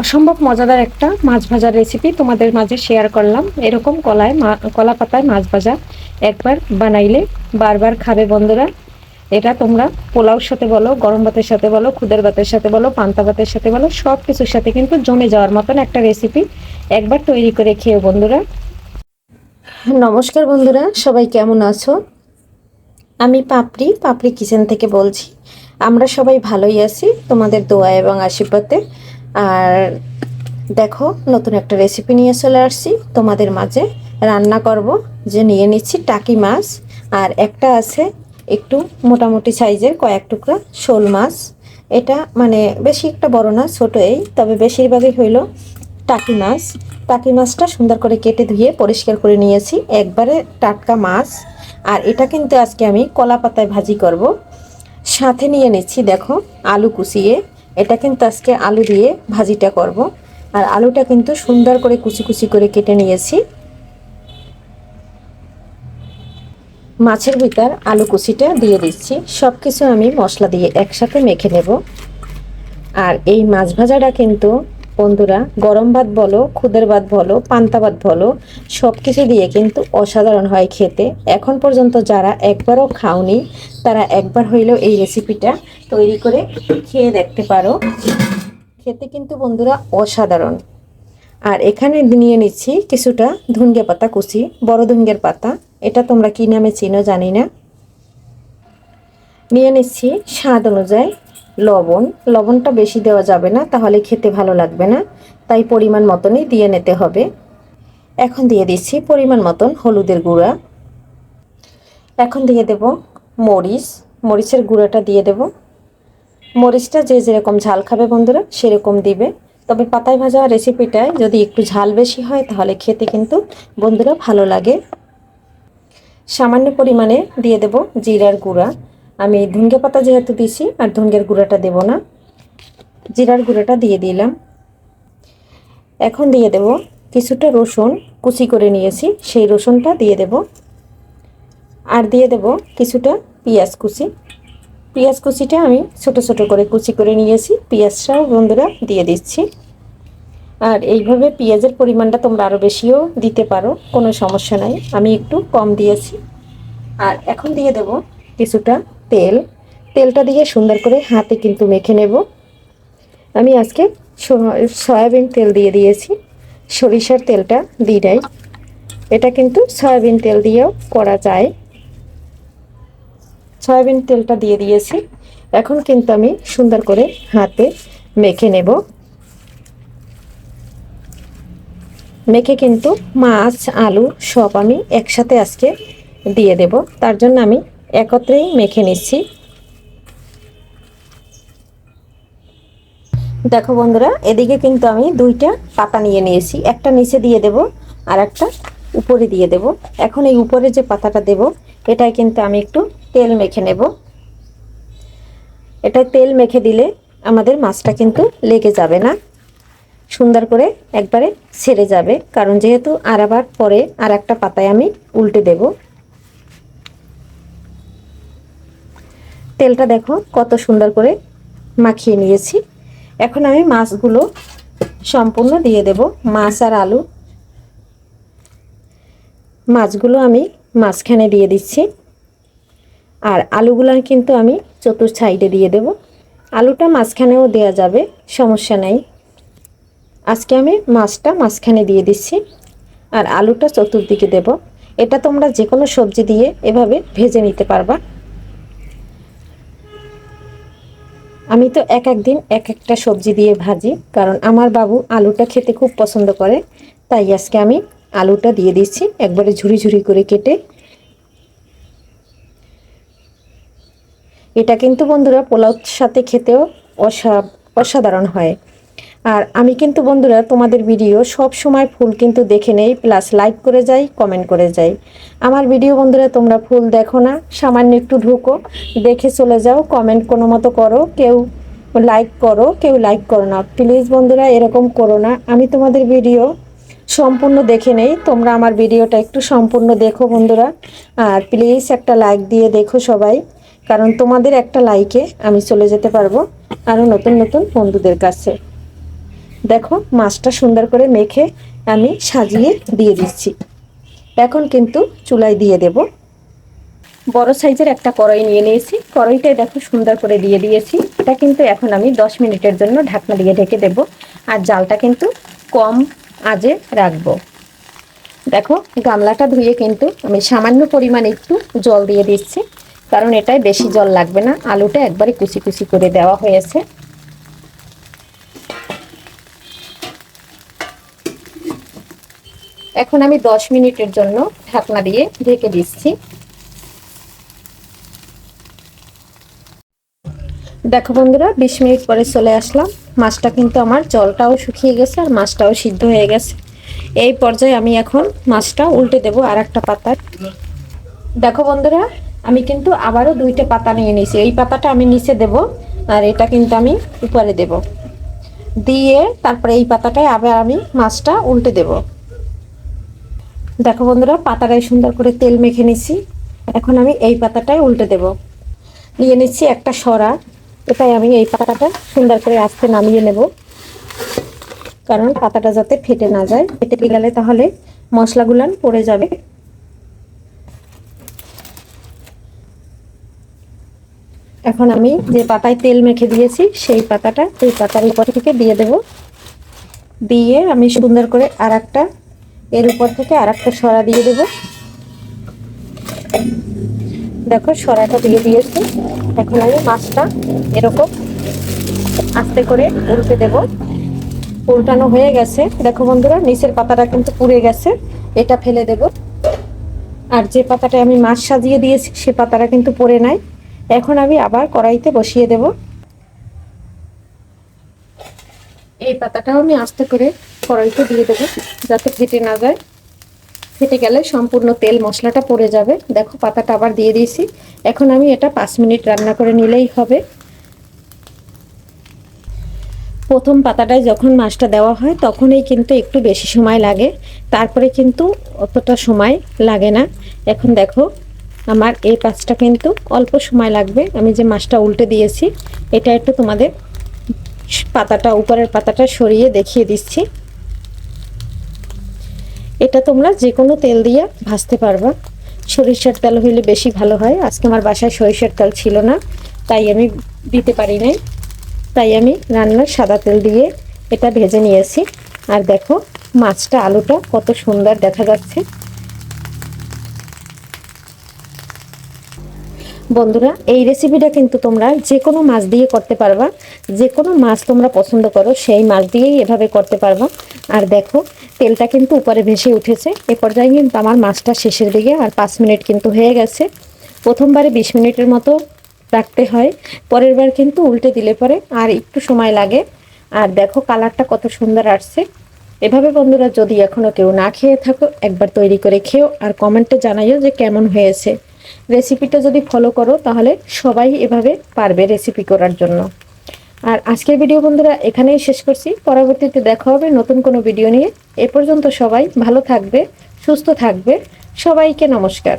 অসম্ভব মজাদার একটা মাছ ভাজার রেসিপি তোমাদের মাঝে শেয়ার করলাম। এরকম কলায় কলা পাতায় মাছ ভাজা একবার বানাইলে বারবার খাবে বন্ধুরা। এটা তোমরা পোলাওর সাথে বলো, গরম ভাতের সাথে বলো, খুদের ভাতের সাথে বলো, পান্তা ভাতের সাথে বলো সব কিছুর সাথে কিন্তু জমে যাওয়ার মতন একটা রেসিপি একবার তৈরি করে খেয়ে বন্ধুরা। নমস্কার বন্ধুরা, সবাই কেমন আছো? আমি পাপড়ি পাপড়ি কিচেন থেকে বলছি। আমরা সবাই ভালোই আছি, তোমাদের দোয়া এবং আশীর্বাদে। আর দেখো, নতুন একটা রেসিপি নিয়ে চলে আসছি। তোমাদের মাঝে রান্না করব। যে নিয়ে নিচ্ছি টাকি মাছ, আর একটা আছে একটু মোটামুটি সাইজের কয়েক টুকরা শোল মাছ। এটা মানে বেশি একটা বড় না, ছোট এই, তবে বেশিরভাগই হইল টাকি মাছ। টাকি মাছটা সুন্দর করে কেটে ধুয়ে পরিষ্কার করে নিয়েছি। একবারে টাটকা মাছ। আর এটা কিন্তু আজকে আমি কলা পাতায় ভাজি করব। সাথে নিয়ে নিচ্ছি, দেখো, আলু কুচিয়ে। এটা কিন্তু আজকে আলু দিয়ে ভাজিটা করব। আর আলুটা কিন্তু সুন্দর করে কুচি কুচি করে কেটে নিয়েছি। মাছের ভিতর আলু কুচিটা দিয়ে দিচ্ছি। সব কিছু আমি মশলা দিয়ে একসাথে মেখে নেব। আর এই মাছ ভাজাটা কিন্তু বন্ধুরা, গরম ভাত বলো, খুদের ভাত বলো, পান্তা ভাত বলো সব কিছু দিয়ে কিন্তু অসাধারণ হয় খেতে। এখন পর্যন্ত যারা একবারও খাওনি, তারা একবার হইলেও এই রেসিপিটা তৈরি করে খেয়ে দেখতে পারো। খেতে কিন্তু বন্ধুরা অসাধারণ। আর এখানে নিয়ে নিচ্ছি কিছুটা ধুনগে পাতা কুচি, বড় ধুনগের পাতা। এটা তোমরা কি নামে চিনো জানি না। নিয়ে নিচ্ছি স্বাদ অনুযায়ী লবণ। লবণটা বেশি দেওয়া যাবে না, তাহলে খেতে ভালো লাগবে না। তাই পরিমাণ মতনই দিয়ে নিতে হবে। এখন দিয়ে দিচ্ছি পরিমাণ মতন হলুদের গুঁড়া। এখন দিয়ে দেব মরিচ। মরিচের গুঁড়াটা দিয়ে দেব। মরিচটা যে যেরকম ঝাল খাবে বন্ধুরা, সেরকম দিবে। তবে পাতায় ভাজা রেসিপিটায় যদি একটু ঝাল বেশি হয়, তাহলে খেতে কিন্তু বন্ধুরা ভালো লাগে। সামান্য পরিমাণে দিয়ে দেব জিরার গুঁড়া। আমি ধুনগে পাতা যেহেতু দিছি, আর ধুনগের গুঁড়াটা দেব না। জিরার গুঁড়াটা দিয়ে দিলাম। এখন দিয়ে দেব কিছুটা রসুন, কুচি করে নিয়েছি, সেই রসুনটা দিয়ে দেব। আর দিয়ে দেব কিছুটা পেঁয়াজ কুচি। পেঁয়াজ কুচিটা আমি ছোট ছোট করে কুচি করে নিয়েছি। পেঁয়াজটাও বন্ধুরা দিয়ে দিচ্ছি। আর এইভাবে পেঁয়াজের পরিমাণটা তোমরা আরও বেশিও দিতে পারো, কোনো সমস্যা নাই। আমি একটু কম দিয়েছি। আর এখন দিয়ে দেব কিছুটা তেল, তেলটা দিয়ে সুন্দর করে হাতে কিন্তু মেখে নেব। আমি আজকে সয়াবিন তেল দিয়ে দিয়েছি, সরিষার তেলটা দিই নাই। এটা কিন্তু সয়াবিন তেল দিয়েও করা যায়। সয়াবিন তেলটা দিয়ে দিয়েছি। এখন কিন্তু আমি সুন্দর করে হাতে মেখে নেব। মেখে কিন্তু মাছ, আলু সব আমি একসাথে আজকে দিয়ে দেব। তার জন্য আমি একত্রেই মেখে নিচ্ছি। দেখো বন্ধুরা, এদিকে কিন্তু আমি দুইটা পাতা নিয়ে নিয়েছি। একটা নিচে দিয়ে দেব, আর একটা উপরে দিয়ে দেব। এখন এই উপরে যে পাতাটা দেব এটাই কিন্তু আমি একটু তেল মেখে নেব। এটা তেল মেখে দিলে আমাদের মাছটা কিন্তু লেগে যাবে না। সুন্দর করে একবারে ছেড়ে যাবে, কারণ যেহেতু আর আবার পরে আর একটা পাতায় আমি উল্টে দেব। তেলটা দেখো, কত সুন্দর করে মাখিয়ে নিয়েছি। এখন আমি মাছগুলো সম্পূর্ণ দিয়ে দেব, মাছ আর আলু। মাছগুলো আমি মাঝখানে দিয়ে দিচ্ছি। আর আলুগুলো কিন্তু আমি চতুর সাইডে দিয়ে দেব। আলুটা মাঝখানেও দেওয়া যাবে, সমস্যা নেই। আজকে আমি মাছটা মাঝখানে দিয়ে দিচ্ছি, আর আলুটা চতুর্দিকে দেব। এটা তোমরা যে কোনো সবজি দিয়ে এভাবে ভেজে নিতে পারবা। আমি তো এক এক দিন এক একটা সবজি দিয়ে ভাজি, কারণ আমার বাবু আলুটা খেতে খুব পছন্দ করে, তাই আজকে আমি আলুটা দিয়ে দিচ্ছি, একবারে ঝুরি ঝুরি করে কেটে। এটা কিন্তু বন্ধুরা পোলাওর সাথে খেতেও অসা, অসাধারণ হয়। আর আমি কিন্তু বন্ধুরা তোমাদের ভিডিও সব সময় ফুল কিন্তু দেখে নেই প্লাস লাইক করে যাই কমেন্ট করে যাই। আমার ভিডিও বন্ধুরা তোমরা ফুল দেখো না, সামান্য একটু ঢুকো, দেখে চলে যাও কমেন্ট কোনো মতো করো, কেউ লাইক করো, কেউ লাইক করো না। প্লিজ বন্ধুরা এরকম করো না। আমি তোমাদের ভিডিও সম্পূর্ণ দেখে নেই, তোমরা আমার ভিডিওটা একটু সম্পূর্ণ দেখো বন্ধুরা। আর প্লিজ একটা লাইক দিয়ে দেখো সবাই, কারণ তোমাদের একটা লাইকে আমি চলে যেতে পারব আরও নতুন নতুন বন্ধুদের কাছে। দেখো, মাছটা সুন্দর করে মেখে আমি সাজিয়ে দিয়ে দিচ্ছি। এখন কিন্তু চুলায় দিয়ে দেব। বড় সাইজের একটা কড়াই নিয়ে নিয়েছি। কড়াইটাই দেখো সুন্দর করে দিয়ে দিয়েছি। এটা কিন্তু এখন আমি দশ মিনিটের জন্য ঢাকনা দিয়ে ঢেকে দেব। আর জালটা কিন্তু কম আজে রাখব। দেখো, গামলাটা ধুয়ে কিন্তু আমি সামান্য পরিমাণ একটু জল দিয়ে দিচ্ছি। কারণ এটাই বেশি জল লাগবে না। আলুটা একবারে কুচি কুচি করে দেওয়া হয়েছে। এখন আমি দশ মিনিটের জন্য ঢাকনা দিয়ে ঢেকে দিচ্ছি। দেখো বন্ধুরা, বিশ মিনিট পরে চলে আসলাম। মাছটা কিন্তু আমার জলটাও শুকিয়ে গেছে আর মাছটাও সিদ্ধ হয়ে গেছে। এই পর্যায়ে আমি এখন মাছটা উল্টে দেব আর একটা পাতার দেখো বন্ধুরা, আমি কিন্তু আবারও দুইটা পাতা নিয়ে নিয়েছি। এই পাতাটা আমি নিচে দেব আর এটা কিন্তু আমি উপরে দেব। দিয়ে তারপরে এই পাতাটায় আবার আমি মাছটা উল্টে দেব। দেখো বন্ধুরা পাতাটাই সুন্দর করে তেল মেখে নিছি এখন আমি এই পাতাটাই উল্টে দেব। নিয়ে নিচ্ছি একটা সরা। এটাই আমি এই পাতাটা সুন্দর করে আস্তে নামিয়ে নেব। কারণ পাতাটা যাতে ফেটে না যায়, ফেটে গেলে তাহলে মশলাগুলান পড়ে যাবে। এখন আমি যে পাতায় তেল মেখে দিয়েছি, সেই পাতাটা এই পাতার উপর থেকে দিয়ে দেব। দিয়ে আমি সুন্দর করে আর একটা এর উপর থেকে আর একটা সরা দিয়ে দেব। দেখো, সরাটা দিয়ে দিয়েছি। এখন আমি মাছটা এরকম আস্তে করে উল্টে দেব। উল্টানো হয়ে গেছে। দেখো বন্ধুরা, নিচের পাতাটা কিন্তু পুড়ে গেছে। এটা ফেলে দেব। আর যে পাতাটা আমি মাছ সাজিয়ে দিয়েছি, সে পাতাটা কিন্তু পড়ে নাই। এখন আমি আবার কড়াইতে বসিয়ে দেব। এই পাতাটাও আমি আস্তে করে কড়াইতে দিয়ে দেবো, যাতে ফেটে না যায়। ফেটে গেলে সম্পূর্ণ তেল মশলাটা পড়ে যাবে। দেখো, পাতাটা আবার দিয়ে দিয়েছি। এখন আমি এটা পাঁচ মিনিট রান্না করে নিলেই হবে। প্রথম পাতাটায় যখন মাছটা দেওয়া হয়, তখনই কিন্তু একটু বেশি সময় লাগে। তারপরে কিন্তু অতটা সময় লাগে না। এখন দেখো, আমার এই পাঁচটা কিন্তু অল্প সময় লাগবে। আমি যে মাছটা উল্টে দিয়েছি, এটা একটু তোমাদের পাতাটা, উপরের পাতাটা সরিয়ে দেখিয়ে দিচ্ছি। এটা তোমরা যে কোনো তেল দিয়ে ভাজতে পারবা। সরিষার তেল হইলে বেশি ভালো হয়। আজকে আমার বাসায় সরিষার তেল ছিল না, তাই আমি দিতে পারি নাই। তাই আমি রান্নার সাদা তেল দিয়ে এটা ভেজে নিয়েছি। আর দেখো, মাছটা, আলুটা কত সুন্দর দেখা যাচ্ছে। বন্ধুরা, এই রেসিপিটা কিন্তু তোমরা যে কোনো মাছ দিয়ে করতে পারবা। যে কোনো মাছ তোমরা পছন্দ করো, সেই মাছ দিয়েই এভাবে করতে পারবা। আর দেখো, তেলটা কিন্তু উপরে ভেসে উঠেছে। এ পর্যায়ে কিন্তু আমার মাছটা শেষের দিকে আর পাঁচ মিনিট কিন্তু হয়ে গেছে। প্রথমবারে বিশ মিনিটের মতো রাখতে হয়। পরের বার কিন্তু উল্টে দিলে পরে আর একটু সময় লাগে। আর দেখো, কালারটা কত সুন্দর আসছে। এভাবে বন্ধুরা, যদি এখনও কেউ না খেয়ে থাকো, একবার তৈরি করে খেও। আর কমেন্টে জানাইও যে কেমন হয়েছে। রেসিপিটা যদি ফলো করো, তাহলে সবাই এভাবে পারবে রেসিপি করার জন্য। আর আজকের ভিডিও বন্ধুরা, এখানেই শেষ করছি। পরবর্তীতে দেখা হবে নতুন কোনো ভিডিও নিয়ে। এ পর্যন্ত সবাই ভালো থাকবে, সুস্থ থাকবে। সবাইকে নমস্কার।